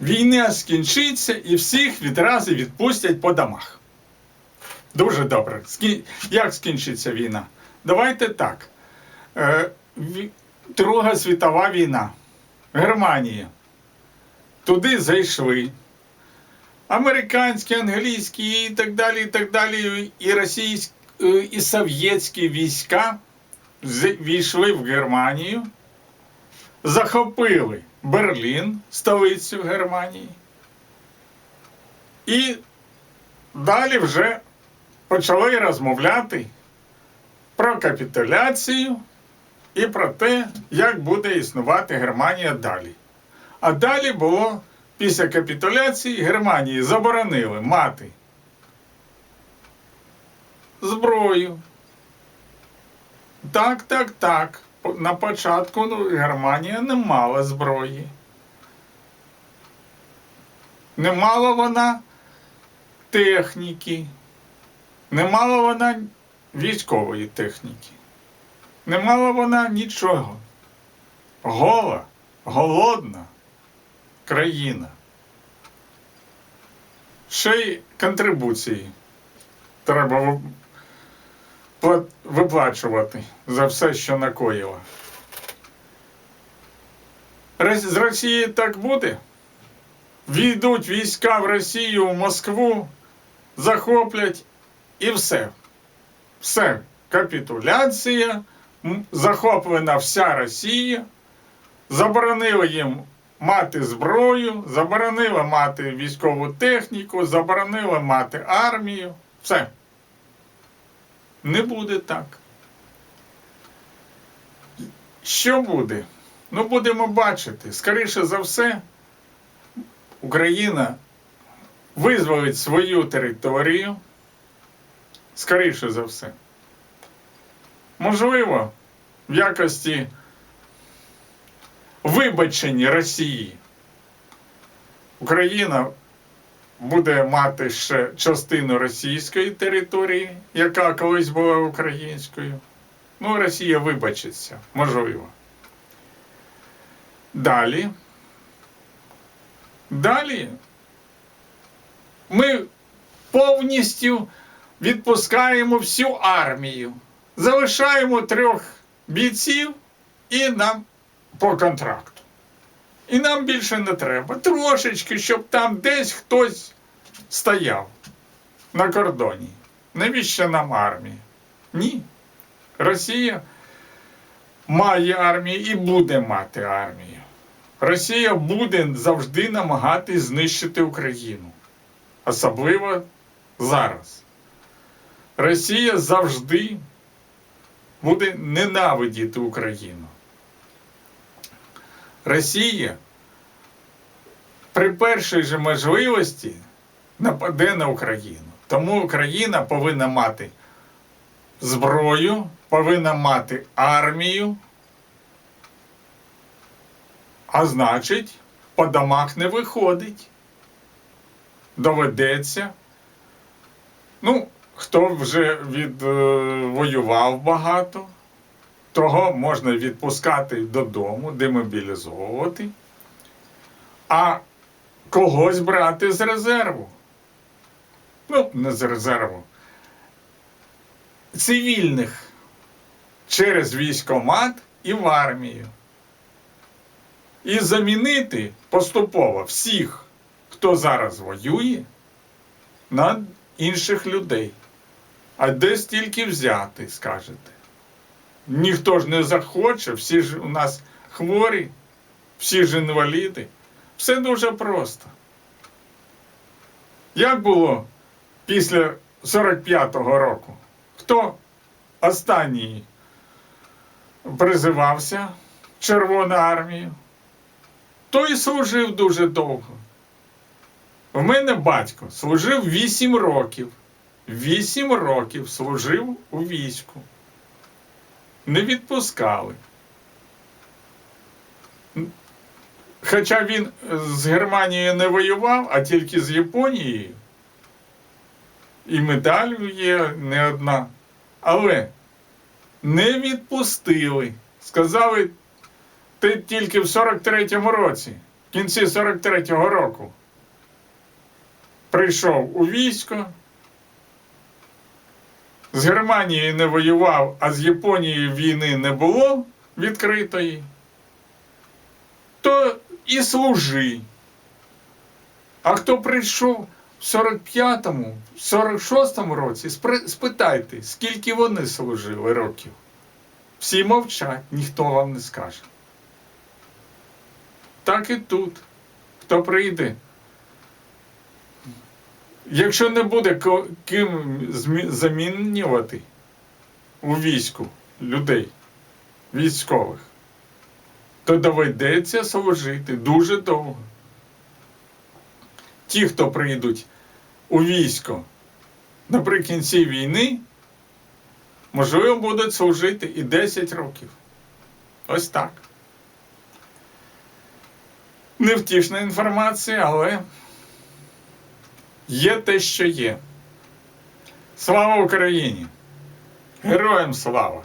війна скінчиться і всіх відразу відпустять по домах. Дуже добре. Як скінчиться війна? Давайте так. Е, Друга світова війна. Германія. Туди зайшли. Американські, англійські і так далі, і так далі, і російські, е, і совєтські війська війшли в Германію, захопили Берлін, столицю Германії. І далі вже почали розмовляти про капітуляцію і про те, як буде існувати Германія далі. А далі було після капітуляції Германії заборонили мати зброю. Так, так, так. На початку ну, Германія не мала зброї. Не мала вона техніки, не мала вона військової техніки. Не мала вона нічого. Гола, голодна країна. Ще й контрибуції треба виплачувати за все, що накоїла. З Росії так буде? Війдуть війська в Росію, в Москву, захоплять і все. Все. Капітуляція, захоплена вся Росія, заборонили їм мати зброю, заборонили мати військову техніку, заборонили мати армію. Все. Не буде так. Що буде? Ну, будемо бачити. Скоріше за все, Україна визволить свою територію. Скоріше за все. Можливо, в якості вибачення Росії Україна буде мати ще частину російської території, яка колись була українською. Ну, Росія вибачиться, можливо. Далі. Далі ми повністю відпускаємо всю армію, залишаємо трьох бійців і нам по контракту. І нам більше не треба. Трошечки, щоб там десь хтось стояв на кордоні. Навіщо нам армія? Ні. Росія має армію і буде мати армію. Росія буде завжди намагатись знищити Україну. Особливо зараз. Росія завжди буде ненавидіти Україну. Росія при першій же можливості нападе на Україну. Тому Україна повинна мати зброю, повинна мати армію, а значить, по домах не виходить. Доведеться. Ну, хто вже відвоював багато, того можна відпускати додому, демобілізовувати, а когось брати з резерву. Ну, не з резерву. Цивільних через військомат і в армію. І замінити поступово всіх, хто зараз воює, на інших людей. А де стільки взяти, скажете? Ніхто ж не захоче, всі ж у нас хворі, всі ж інваліди. Все дуже просто. Як було після 45-го року? Хто останній призивався в Червону армію? Той служив дуже довго. В мене батько служив 8 років. 8 років служив у війську. Не відпускали. Хоча він з Германією не воював, а тільки з Японією. І медаль є не одна. Але не відпустили. Сказали, ти тільки в 43-му році в кінці 43-го року прийшов у військо, з Германією не воював, а з Японією війни не було відкритої, то і служи. А хто прийшов в 45-му, в 46-му році, спитайте, скільки вони служили років. Всі мовчать, ніхто вам не скаже. Так і тут. Хто прийде? Якщо не буде ким замінювати у війську людей, військових, то доведеться служити дуже довго. Ті, хто прийдуть у військо наприкінці війни, можливо, будуть служити і 10 років. Ось так. Невтішна інформація, але є те, що є. Слава Україні! Героям слава!